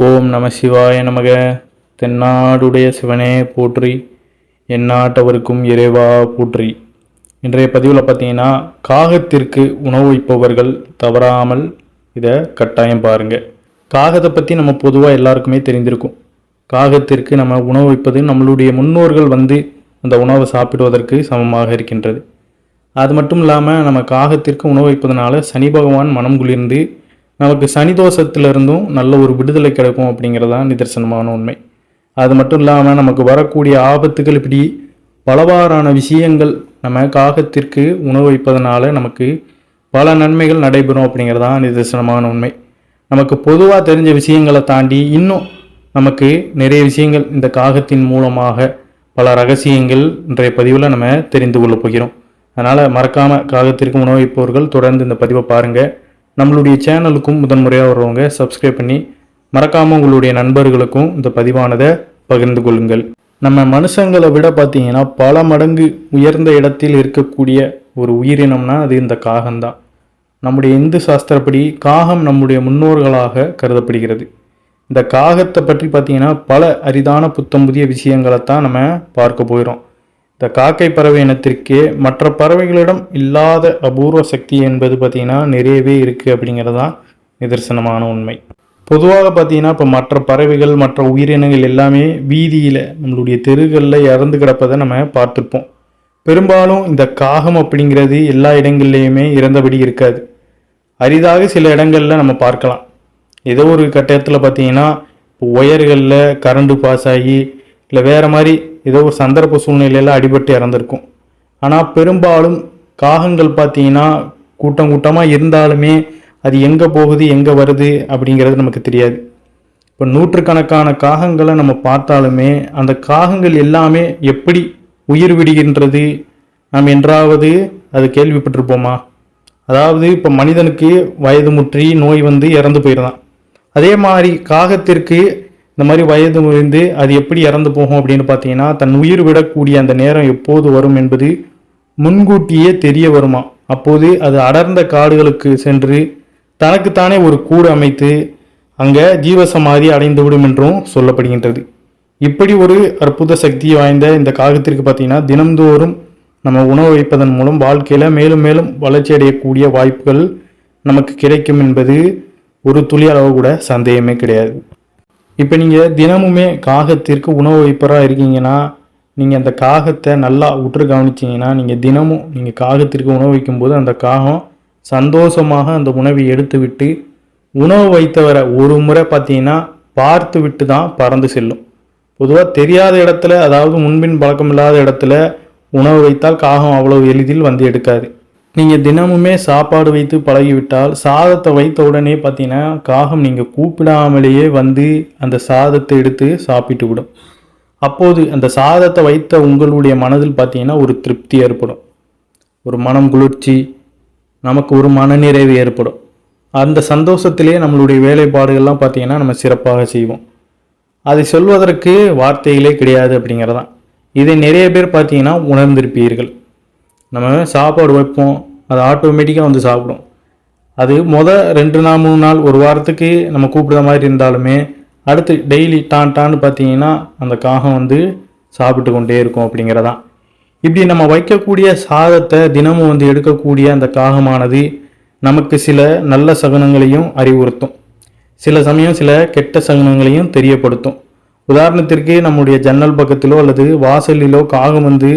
ஓம் நம சிவாய நமக. தென்னாடுடைய சிவனே போற்றி எந்நாட்டவருக்கும் இறைவா போற்றி. இன்றைய பதிவில் பார்த்தீங்கன்னா காகத்திற்கு உணவு வைப்பவர்கள் தவறாமல் இதை கட்டாயம் பாருங்கள் காகத்தை பற்றி நம்ம பொதுவாக எல்லாருக்குமே தெரிந்திருக்கும். காகத்திற்கு நம்ம உணவு வைப்பது நம்மளுடைய முன்னோர்கள் வந்து அந்த உணவை சாப்பிடுவதற்கு சமமாக இருக்கின்றது. அது மட்டும் இல்லாமல் நம்ம காகத்திற்கு உணவு வைப்பதனால சனி பகவான் மனம் குளிர்ந்து நமக்கு சனி தோஷத்திலிருந்தும் நல்ல ஒரு விடுதலை கிடைக்கும் அப்படிங்கிறதான் நிதர்சனமான உண்மை. அது மட்டும் இல்லாமல் நமக்கு வரக்கூடிய ஆபத்துகள் இப்படி பலவாறான விஷயங்கள் நம்ம காகத்திற்கு உணவு வைப்பதனால நமக்கு பல நன்மைகள் நடைபெறும் அப்படிங்கிறதான் நிதர்சனமான உண்மை. நமக்கு பொதுவாக தெரிஞ்ச விஷயங்களை தாண்டி இன்னும் நமக்கு நிறைய விஷயங்கள் இந்த காகத்தின் மூலமாக பல ரகசியங்கள் இன்றைய பதிவில் நம்ம தெரிந்து கொள்ளப் போகிறோம். அதனால் மறக்காமல் காகத்திற்கு உணவு வைப்பவர்கள் தொடர்ந்து இந்த பதிவை பாருங்கள் நம்மளுடைய சேனலுக்கும் முதன்முறையாக வர்றவங்க சப்ஸ்கிரைப் பண்ணி மறக்காமல் உங்களுடைய நண்பர்களுக்கும் இந்த பதிவானதை பகிர்ந்து கொள்ளுங்கள். நம்ம மனுஷங்களை விட பார்த்தீங்கன்னா பல மடங்கு உயர்ந்த இடத்தில் இருக்கக்கூடிய ஒரு உயிரினம்னா அது இந்த காகம்தான். நம்முடைய இந்து சாஸ்திரப்படி காகம் நம்முடைய முன்னோர்களாக கருதப்படுகிறது. இந்த காகத்தை பற்றி பார்த்தீங்கன்னா பல அரிதான புத்தம் புதிய விஷயங்களை தான் நம்ம பார்க்க போயிடும் இந்த காக்கை பறவை இனத்திற்கே மற்ற பறவைகளிடம் இல்லாத அபூர்வ சக்தி என்பது பார்த்திங்கன்னா நிறையவே இருக்குது அப்படிங்கிறது தான் நிதர்சனமான உண்மை. பொதுவாக பார்த்தீங்கன்னா இப்போ மற்ற பறவைகள் மற்ற உயிரினங்கள் எல்லாமே வீதியில் நம்மளுடைய தெருகளில் இறந்து கிடப்பதை நம்ம பார்த்துருப்போம். பெரும்பாலும் இந்த காகம் அப்படிங்கிறது எல்லா இடங்கள்லையுமே இறந்தபடி இருக்காது. அரிதாக சில இடங்களில் நம்ம பார்க்கலாம். ஏதோ ஒரு கட்டத்தில் பார்த்தீங்கன்னா இப்போ ஒயர்களில் கரண்டு பாஸ் ஆகி இல்லை வேறு மாதிரி ஏதோ ஒரு சந்தர்ப்ப சூழ்நிலையில் அடிபட்டு இறந்துருக்கும். ஆனால் பெரும்பாலும் காகங்கள் பார்த்தீங்கன்னா கூட்டம் கூட்டமாக இருந்தாலுமே அது எங்கே போகுது எங்கே வருது அப்படிங்கிறது நமக்கு தெரியாது. இப்போ நூற்றுக்கணக்கான காகங்களை நம்ம பார்த்தாலுமே அந்த காகங்கள் எல்லாமே எப்படி உயிர் விடுகின்றது? நாம் என்றாவது அது கேள்விப்பட்டிருப்போமா? அதாவது இப்போ மனிதனுக்கு வயது முற்றி நோய் வந்து இறந்து போயிருந்தான். அதே மாதிரி காகத்திற்கு இந்த மாதிரி வயது முறிந்து அது எப்படி இறந்து போகும் அப்படின்னு பார்த்தீங்கன்னா தன் உயிர் விடக்கூடிய அந்த நேரம் எப்போது வரும் என்பது முன்கூட்டியே தெரிய வருமா? அப்போது அது அடர்ந்த காடுகளுக்கு சென்று தனக்குத்தானே ஒரு கூடு அமைத்து அங்கே ஜீவசமாதி அடைந்துவிடும் என்றும் சொல்லப்படுகின்றது. இப்படி ஒரு அற்புத சக்தி வாய்ந்த இந்த காகத்திற்கு பார்த்தீங்கன்னா தினம்தோறும் நம்ம உணவு வைப்பதன் மூலம் வாழ்க்கையில் மேலும் மேலும் வளர்ச்சி அடையக்கூடிய வாய்ப்புகள் நமக்கு கிடைக்கும் என்பது ஒரு துளி அளவு கூட சந்தேகமே கிடையாது. இப்போ நீங்கள் தினமுமே காகத்திற்கு உணவு வைப்பராக இருக்கீங்கன்னா நீங்கள் அந்த காகத்தை நல்லா உற்று கவனிச்சிங்கன்னா நீங்கள் தினமும் நீங்கள் காகத்திற்கு உணவு வைக்கும்போது அந்த காகம் சந்தோஷமாக அந்த உணவை எடுத்துவிட்டு உணவு வைத்தவரை ஒரு முறை பார்த்தீங்கன்னா பார்த்து விட்டு தான் பறந்து செல்லும். பொதுவாக தெரியாத இடத்துல அதாவது முன்பின் பழக்கம் இல்லாத இடத்துல உணவு வைத்தால் காகம் அவ்வளவு எளிதில் வந்து எடுக்காது. நீங்கள் தினமுமே சாப்பாடு வைத்து பழகிவிட்டால் சாதத்தை வைத்த உடனே பார்த்தீங்கன்னா காகம் நீங்கள் கூப்பிடாமலேயே வந்து அந்த சாதத்தை எடுத்து சாப்பிட்டு விடும். அப்போது அந்த சாதத்தை வைத்த உங்களுடைய மனதில் பார்த்தீங்கன்னா ஒரு திருப்தி ஏற்படும். ஒரு மனம் குளிர்ச்சி நமக்கு ஒரு மனநிறைவு ஏற்படும். அந்த சந்தோஷத்திலே நம்மளுடைய வேலைப்பாடுகள்லாம் பார்த்திங்கன்னா நம்ம சிறப்பாக செய்வோம். அதை சொல்வதற்கு வார்த்தைகளே கிடையாது அப்படிங்கிறதான். இதை நிறைய பேர் பார்த்தீங்கன்னா உணர்ந்திருப்பீர்கள். நம்ம சாப்பாடு வைப்போம் அது ஆட்டோமேட்டிக்காக வந்து சாப்பிடும். அது முத ரெண்டு நாள் மூணு நாள் ஒரு வாரத்துக்கு நம்ம கூப்பிடுற மாதிரி இருந்தாலுமே அடுத்து டெய்லி டான் டான்னு பார்த்தீங்கன்னா அந்த காகம் வந்து சாப்பிட்டு கொண்டே இருக்கும் அப்படிங்கிறதான். இப்படி நம்ம வைக்கக்கூடிய சாதத்தை தினமும் வந்து எடுக்கக்கூடிய அந்த காகமானது நமக்கு சில நல்ல சகுனங்களையும் அறிவுறுத்தும். சில சமயம் சில கெட்ட சகுனங்களையும் தெரியப்படுத்தும். உதாரணத்திற்கு நம்முடைய ஜன்னல் பக்கத்திலோ அல்லது வாசலிலோ காகம் வந்து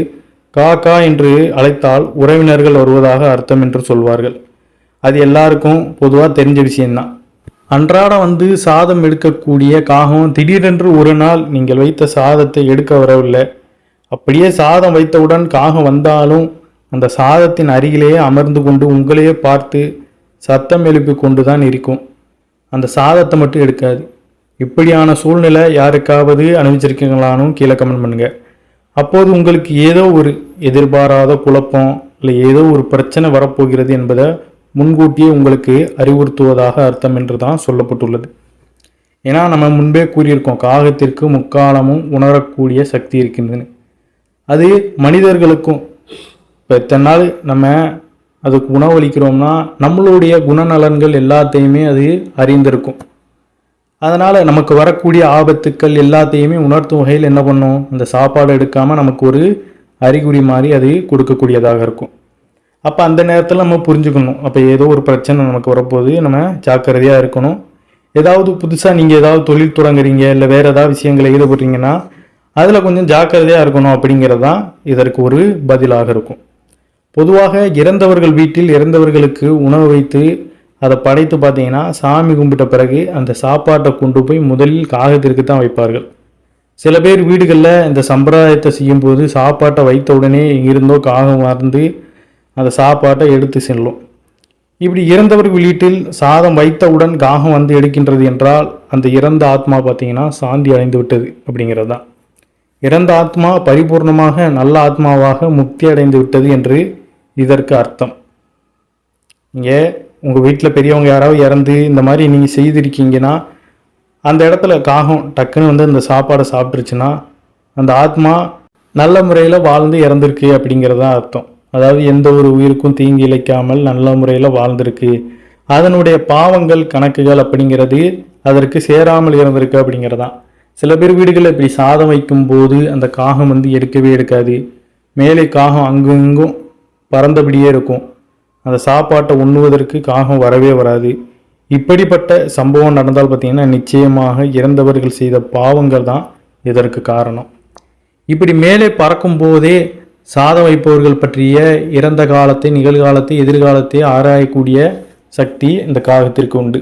காக்கா என்று அழைத்தால் உறவினர்கள் வருவதாக அர்த்தம் என்று சொல்வார்கள். அது எல்லாருக்கும் பொதுவாக தெரிஞ்ச விஷயம்தான். அன்றாடம் வந்து சாதம் எடுக்கக்கூடிய காகம் திடீரென்று ஒரு நாள் நீங்கள் வைத்த சாதத்தை எடுக்க வரவில்லை. அப்படியே சாதம் வைத்தவுடன் காகம் வந்தாலும் அந்த சாதத்தின் அருகிலேயே அமர்ந்து கொண்டு உங்களையே பார்த்து சத்தம் எழுப்பி கொண்டு தான் இருக்கும். அந்த சாதத்தை மட்டும் எடுக்காது. இப்படியான சூழ்நிலை யாருக்காவது அனுபவிச்சிருக்கீங்களானும் கீழே கமெண்ட் பண்ணுங்கள் அப்போது உங்களுக்கு ஏதோ ஒரு எதிர்பாராத குழப்பம் இல்லை ஏதோ ஒரு பிரச்சனை வரப்போகிறது என்பதை முன்கூட்டியே உங்களுக்கு அறிவுறுத்துவதாக அர்த்தம் என்று தான் சொல்லப்பட்டுள்ளது. ஏன்னா நம்ம முன்பே கூறியிருக்கோம் காகத்திற்கு முக்காலமும் உணரக்கூடிய சக்தி இருக்கின்றன. அது மனிதர்களுக்கும் இப்போ இத்தனை நாள் நம்ம அதுக்கு உணவளிக்கிறோம்னா நம்மளுடைய குணநலன்கள் எல்லாத்தையுமே அது அறிந்திருக்கும். அதனால் நமக்கு வரக்கூடிய ஆபத்துக்கள் எல்லாத்தையுமே உணர்த்தும் வகையில் என்ன பண்ணும் அந்த சாப்பாடு எடுக்காமல் நமக்கு ஒரு அறிகுறி மாதிரி அது கொடுக்கக்கூடியதாக இருக்கும். அப்போ அந்த நேரத்தில் நம்ம புரிஞ்சுக்கணும். அப்போ ஏதோ ஒரு பிரச்சனை நமக்கு வரப்போது நம்ம ஜாக்கிரதையாக இருக்கணும். ஏதாவது புதுசாக நீங்கள் ஏதாவது தொழில் தொடங்குறீங்க இல்லை வேறு ஏதாவது விஷயங்களை ஈடுபடுறீங்கன்னா அதில் கொஞ்சம் ஜாக்கிரதையாக இருக்கணும் அப்படிங்கிறது தான் இதற்கு ஒரு பதிலாக இருக்கும். பொதுவாக இறந்தவர்கள் வீட்டில் இறந்தவர்களுக்கு உணவு வைத்து அதை படைத்து பார்த்தீங்கன்னா சாமி கும்பிட்ட பிறகு அந்த சாப்பாட்டை கொண்டு போய் முதலில் காகத்திற்கு தான் வைப்பார்கள். சில பேர் வீடுகளில் இந்த சம்பிரதாயத்தை செய்யும்போது சாப்பாட்டை வைத்த உடனே இருந்தோ காகம் மறந்து அந்த சாப்பாட்டை எடுத்து செல்லும். இப்படி இறந்தவர்கள் வீட்டில் சாதம் வைத்தவுடன் காகம் வந்து எடுக்கின்றது என்றால் அந்த இறந்த ஆத்மா பார்த்தீங்கன்னா சாந்தி அடைந்து விட்டது அப்படிங்கிறது தான். இறந்த ஆத்மா பரிபூர்ணமாக நல்ல ஆத்மாவாக முக்தி அடைந்து விட்டது என்று இதற்கு அர்த்தம். இங்கே உங்கள் வீட்டில் பெரியவங்க யாராவது இறந்து இந்த மாதிரி நீங்கள் செய்திருக்கீங்கன்னா அந்த இடத்துல காகம் டக்குன்னு வந்து அந்த சாப்பாடை சாப்பிட்ருச்சுன்னா அந்த ஆத்மா நல்ல முறையில் வாழ்ந்து இறந்துருக்கு அப்படிங்கிறது தான் அர்த்தம். அதாவது எந்த ஒரு உயிருக்கும் தீங்கு இழைக்காமல் நல்ல முறையில் வாழ்ந்திருக்கு. அதனுடைய பாவங்கள் கணக்குகள் அப்படிங்கிறது அதற்கு சேராமல் இருந்திருக்கு அப்படிங்கிறதான் சில பேர் வீடுகளில் இப்படி சாதம் வைக்கும்போது அந்த காகம் வந்து எடுக்கவே எடுக்காது. மேலே காகம் அங்கும் இங்கும் பறந்தபடியே இருக்கும். அந்த சாப்பாட்டை உண்ணுவதற்கு காகம் வரவே வராது. இப்படிப்பட்ட சம்பவம் நடந்தால் பார்த்தீங்கன்னா நிச்சயமாக இறந்தவர்கள் செய்த பாவங்கள் தான் இதற்கு காரணம். இப்படி மேலே பறக்கும் போதே சாதம் வைப்பவர்கள் பற்றிய இறந்த காலத்தை நிகழ்காலத்தை எதிர்காலத்தை ஆராயக்கூடிய சக்தி இந்த காகத்திற்கு உண்டு.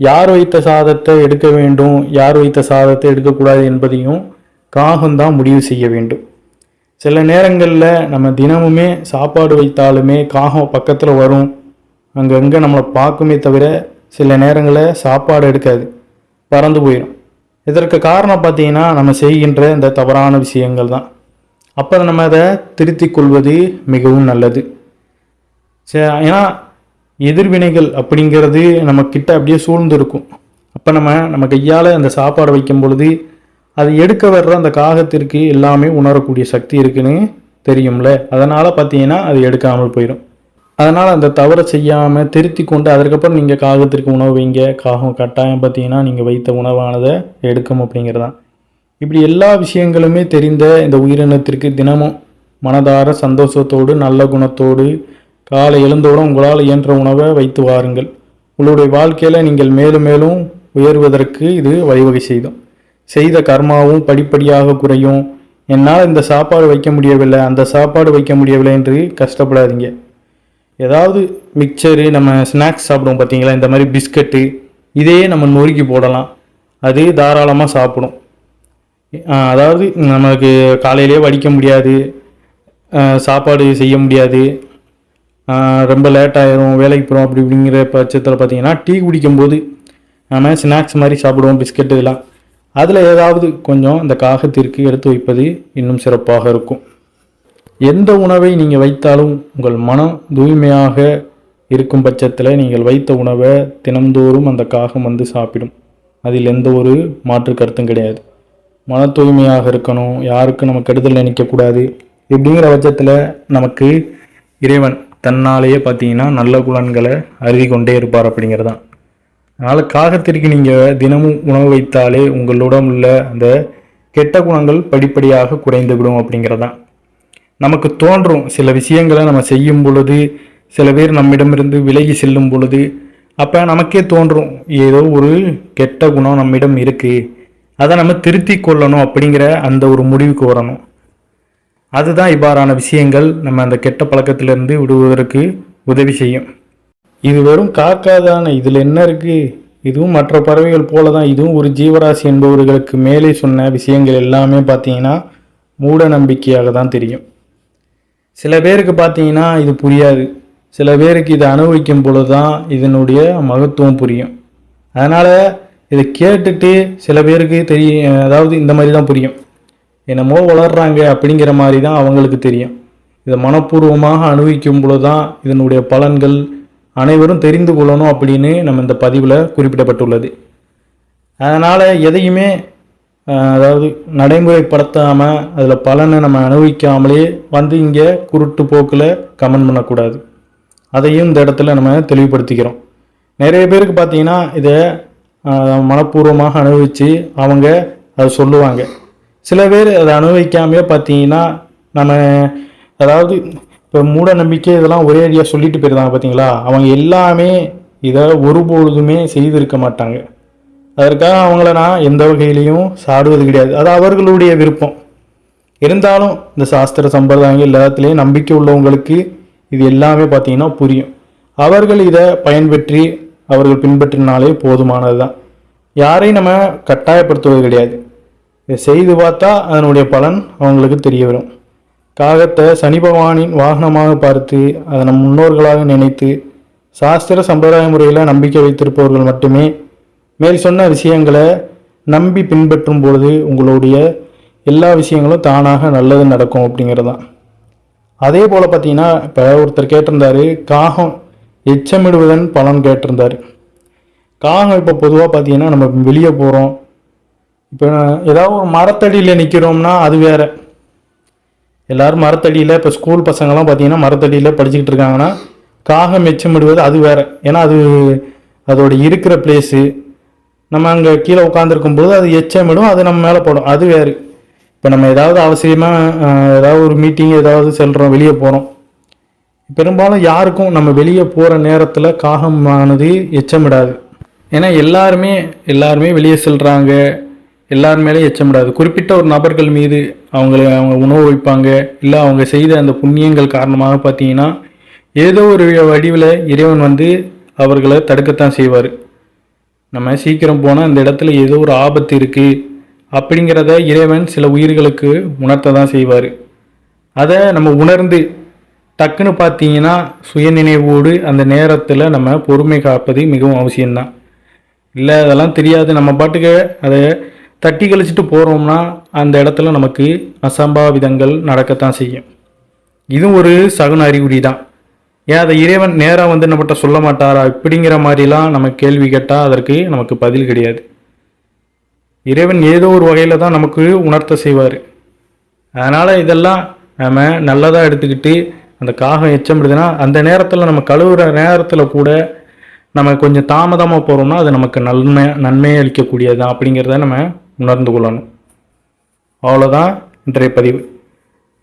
யார் வைத்த சாதத்தை எடுக்க வேண்டும் யார் வைத்த சாதத்தை எடுக்கக்கூடாது என்பதையும் காகம்தான் முடிவு செய்ய வேண்டும். சில நேரங்களில் நம்ம தினமுமே சாப்பாடு வைத்தாலுமே காகம் பக்கத்தில் வரும். அங்கங்கே நம்மளை பார்க்குமே தவிர சில நேரங்களில் சாப்பாடு எடுக்காது. பறந்து போயிடும் இதற்கு காரணம் பார்த்தீங்கன்னா நம்ம செய்கின்ற இந்த தவறான விஷயங்கள் தான். அப்போ நம்ம அதை திருத்திக் கொள்வது மிகவும் நல்லது. சரி ஏன்னா எதிர்வினைகள் அப்படிங்கிறது நம்ம கிட்ட அப்படியே சூழ்ந்து இருக்கும் அப்போ நம்ம நம்ம கையால் அந்த சாப்பாடை வைக்கும் பொழுது அது எடுக்க வர்ற அந்த காகத்திற்கு எல்லாமே உணரக்கூடிய சக்தி இருக்குன்னு தெரியும்ல. அதனால் பார்த்தீங்கன்னா அது எடுக்காமல் போயிடும் அதனால் அந்த தவறை செய்யாமல் திருத்தி கொண்டு அதற்கப்புறம் நீங்கள் காகத்திற்கு உணவு வைங்க. காகம் கட்டாயம் பார்த்தீங்கன்னா நீங்கள் வைத்த உணவானதை எடுக்கும் அப்படிங்கிறதான். இப்படி எல்லா விஷயங்களுமே தெரிந்த இந்த உயிரினத்திற்கு தினமும் மனதார சந்தோஷத்தோடு நல்ல குணத்தோடு காலை எழுந்தவுடன் உங்களால் இயன்ற உணவை வைத்து வாருங்கள். உங்களுடைய வாழ்க்கையில் நீங்கள் மேலும் மேலும் உயர்வதற்கு இது வழிவகை செய்தோம். செய்த கர்மாவும் படிப்படியாக குறையும். என்னால் இந்த சாப்பாடு வைக்க முடியவில்லை. அந்த சாப்பாடு வைக்க முடியவில்லை என்று கஷ்டப்படாதீங்க. ஏதாவது மிக்சரு நம்ம ஸ்நாக்ஸ் சாப்பிடுவோம் பார்த்தீங்களா? இந்த மாதிரி பிஸ்கட்டு இதையே நம்ம நொறுக்கி போடலாம். அது தாராளமாக சாப்பிடும். அதாவது நமக்கு காலையிலே வடிக்க முடியாது. சாப்பாடு செய்ய முடியாது. ரொம்ப லேட் ஆயிரும் வேலைக்கு போகிறோம் அப்படி இப்படிங்கிற பட்சத்தில் பார்த்தீங்கன்னா டீ குடிக்கும்போது நம்ம ஸ்நாக்ஸ் மாதிரி சாப்பிடுவோம் பிஸ்கட் இதெல்லாம். அதில் ஏதாவது கொஞ்சம் இந்த காகத்திற்கு எடுத்து வைப்பது இன்னும் சிறப்பாக இருக்கும். எந்த உணவை நீங்கள் வைத்தாலும் உங்கள் மனம் தூய்மையாக இருக்கும் பட்சத்தில் நீங்கள் வைத்த உணவை தினந்தோறும் அந்த காகம் வந்து சாப்பிடும். அதில் எந்த ஒரு மாற்று கருத்தும் கிடையாது. மன தூய்மையாக இருக்கணும் யாருக்கும் நம்ம கெடுதல் நினைக்கக்கூடாது இப்படிங்கிற பட்சத்தில் நமக்கு இறைவன் தன்னாலேயே பார்த்தீங்கன்னா நல்ல குலன்களை அருதி கொண்டே இருப்பார் அப்படிங்கிறதான் அதனால் காகத்திற்கு நீங்கள் தினமும் உணவு வைத்தாலே உங்களிடம் உள்ள அந்த கெட்ட குணங்கள் படிப்படியாக குறைந்துவிடும் அப்படிங்கிறதான். நமக்கு தோன்றும் சில விஷயங்களை நம்ம செய்யும் பொழுது சில பேர் நம்மிடமிருந்து விலகி செல்லும் பொழுது அப்போ நமக்கே தோன்றும் ஏதோ ஒரு கெட்ட குணம் நம்மிடம் இருக்குது அதை நம்ம திருத்தி கொள்ளணும் அப்படிங்கிற அந்த ஒரு முடிவுக்கு வரணும். அதுதான் இவ்வாறான விஷயங்கள் நம்ம அந்த கெட்ட பழக்கத்திலிருந்து விடுவதற்கு உதவி செய்யும். இது வெறும் காக்கா தானே இதில் என்ன இருக்குது இதுவும் மற்ற பறவைகள் போல தான் இதுவும் ஒரு ஜீவராசி என்பவர்களுக்கு மேலே சொன்ன விஷயங்கள் எல்லாமே பார்த்தீங்கன்னா மூட நம்பிக்கையாக தான் தெரியும். சில பேருக்கு பார்த்தீங்கன்னா இது புரியாது. சில பேருக்கு இதை அனுபவிக்கும் பொழுது தான் இதனுடைய மகத்துவம் புரியும். அதனால் இதை கேட்டுட்டு சில பேருக்கு தெரியும் அதாவது இந்த மாதிரி தான் புரியும். என்னமோ வளர்கிறாங்க அப்படிங்கிற மாதிரி தான் அவங்களுக்கு தெரியும். இதை மனப்பூர்வமாக அனுபவிக்கும் பொழுது தான் இதனுடைய பலன்கள் அனைவரும் தெரிந்து கொள்ளணும் அப்படின்னு நம்ம இந்த பதிவில் குறிப்பிடப்பட்டுள்ளது. அதனால் எதையுமே அதாவது நடைமுறைப்படுத்தாமல் அதில் பலனை நம்ம அனுபவிக்காமலே வந்து இங்கே குருட்டு போக்கில் கமெண்ட் பண்ணக்கூடாது. அதையும் இந்த இடத்துல நம்ம தெளிவுபடுத்திக்கிறோம். நிறைய பேருக்கு பார்த்தீங்கன்னா இதை மனப்பூர்வமாக அனுபவித்து அவங்க அதை சொல்லுவாங்க. சில பேர் அதை அனுபவிக்காமே பார்த்தீங்கன்னா நம்ம அதாவது இப்போ மூட நம்பிக்கை இதெல்லாம் ஒரே அடியாக சொல்லிட்டு போயிருந்தாங்க பார்த்தீங்களா அவங்க எல்லாமே இதை ஒருபொழுதுமே செய்திருக்க மாட்டாங்க. அதற்காக அவங்கள நான் எந்த வகையிலையும் சாடுவது கிடையாது. அது அவர்களுடைய விருப்பம். இருந்தாலும் இந்த சாஸ்திர சம்பிரதாயங்கள் எல்லாத்துலேயும் நம்பிக்கை உள்ளவங்களுக்கு இது எல்லாமே பார்த்தீங்கன்னா புரியும். அவர்கள் இதை பயன்பெற்றி அவர்கள் பின்பற்றினாலே போதுமானது தான் யாரையும் நம்ம கட்டாயப்படுத்துவது கிடையாது. இதை செய்து பார்த்தா அதனுடைய பலன் அவங்களுக்கு தெரிய வரும். காகத்தை சனி பகவானின் வாகனமாக பார்த்து அதை நம் முன்னோர்களாக நினைத்து சாஸ்திர சம்பிரதாய முறையில் நம்பிக்கை வைத்திருப்பவர்கள் மட்டுமே மேல் சொன்ன விஷயங்களை நம்பி பின்பற்றும் பொழுது உங்களுடைய எல்லா விஷயங்களும் தானாக நல்லது நடக்கும் அப்படிங்கிறது தான் அதே போல் பார்த்தீங்கன்னா இப்போ ஒருத்தர் கேட்டிருந்தாரு காகம் எச்சமிடுவதன் பலன் கேட்டிருந்தார். காகம் இப்போ பொதுவாக பார்த்தீங்கன்னா நம்ம வெளியே போகிறோம் இப்போ ஏதாவது ஒரு மரத்தடியில் நிற்கிறோம்னா அது வேறு. எல்லாரும் மரத்தடியில் இப்போ ஸ்கூல் பசங்கள்லாம் பார்த்தீங்கன்னா மரத்தடியில் படிச்சுக்கிட்டு இருக்காங்கன்னா காகம் எச்சமிடுவது அது வேற. ஏன்னா அது அதோட இருக்கிற பிளேஸு நம்ம அங்கே கீழே உட்காந்துருக்கும் போது அது எச்சமிடும் அது நம்ம மேலே போடும். அது வேறு. இப்போ நம்ம ஏதாவது அவசியமாக ஏதாவது ஒரு மீட்டிங் ஏதாவது செல்கிறோம் வெளியே போகிறோம் பெரும்பாலும் யாருக்கும் நம்ம வெளியே போகிற நேரத்தில் காகமானது எச்சமிடாது. ஏன்னா எல்லாருமே எல்லாருமே வெளியே செல்கிறாங்க எல்லார் மேலேயும் எச்சமிடாது. குறிப்பிட்ட ஒரு நபர்கள் மீது அவங்கள அவங்க உணவு வைப்பாங்க இல்லை அவங்க செய்த அந்த புண்ணியங்கள் காரணமாக பார்த்தீங்கன்னா ஏதோ ஒரு வடிவில் இறைவன் வந்து அவர்களை தடுக்கத்தான் செய்வார். நம்ம சீக்கிரம் போனால் அந்த இடத்துல ஏதோ ஒரு ஆபத்து இருக்குது அப்படிங்கிறத இறைவன் சில உயிர்களுக்கு உணர்த்த தான் செய்வார். அதை நம்ம உணர்ந்து டக்குன்னு பார்த்தீங்கன்னா சுயநினைவோடு அந்த நேரத்தில் நம்ம பொறுமை காப்பது மிகவும் அவசியம்தான். இல்லை அதெல்லாம் தெரியாது. நம்ம பாட்டுக்கு அதை தட்டி கழிச்சிட்டு போகிறோம்னா அந்த இடத்துல நமக்கு அசம்பாவிதங்கள் நடக்கத்தான் செய்யும். இதுவும் ஒரு சகுன அறிகுறி தான். ஏன் அதை இறைவன் நேராக வந்து நம்மகிட்ட சொல்ல மாட்டாரா? இப்படிங்கிற மாதிரிலாம் நம்ம கேள்வி கேட்டால் அதற்கு நமக்கு பதில் கிடையாது. இறைவன் ஏதோ ஒரு வகையில் தான் நமக்கு உணர்த்த செய்வார். அதனால் இதெல்லாம் நம்ம நல்லதாக எடுத்துக்கிட்டு அந்த காகம் எச்சமிடுதுன்னா அந்த நேரத்தில் நம்ம கழுவுற நேரத்தில் கூட நம்ம கொஞ்சம் தாமதமாக போகிறோம்னா அது நமக்கு நன்மை நன்மையை அளிக்கக்கூடியது தான் அப்படிங்கிறத நம்ம உணர்ந்து கொள்ளணும். அவ்வளோதான் இன்றைய பதிவு.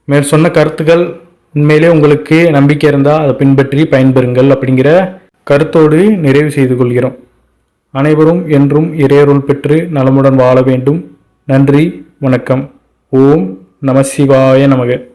மேல் சொன்ன கருத்துக்கள் உண்மையிலே உங்களுக்கு நம்பிக்கை இருந்தால் அதை பின்பற்றி பயன்பெறுங்கள் அப்படிங்கிற கருத்தோடு நிறைவு செய்து கொள்கிறோம். அனைவரும் என்றும் இறையருள் பெற்று நலமுடன் வாழ வேண்டும். நன்றி வணக்கம். ஓம் நம சிவாய நமக.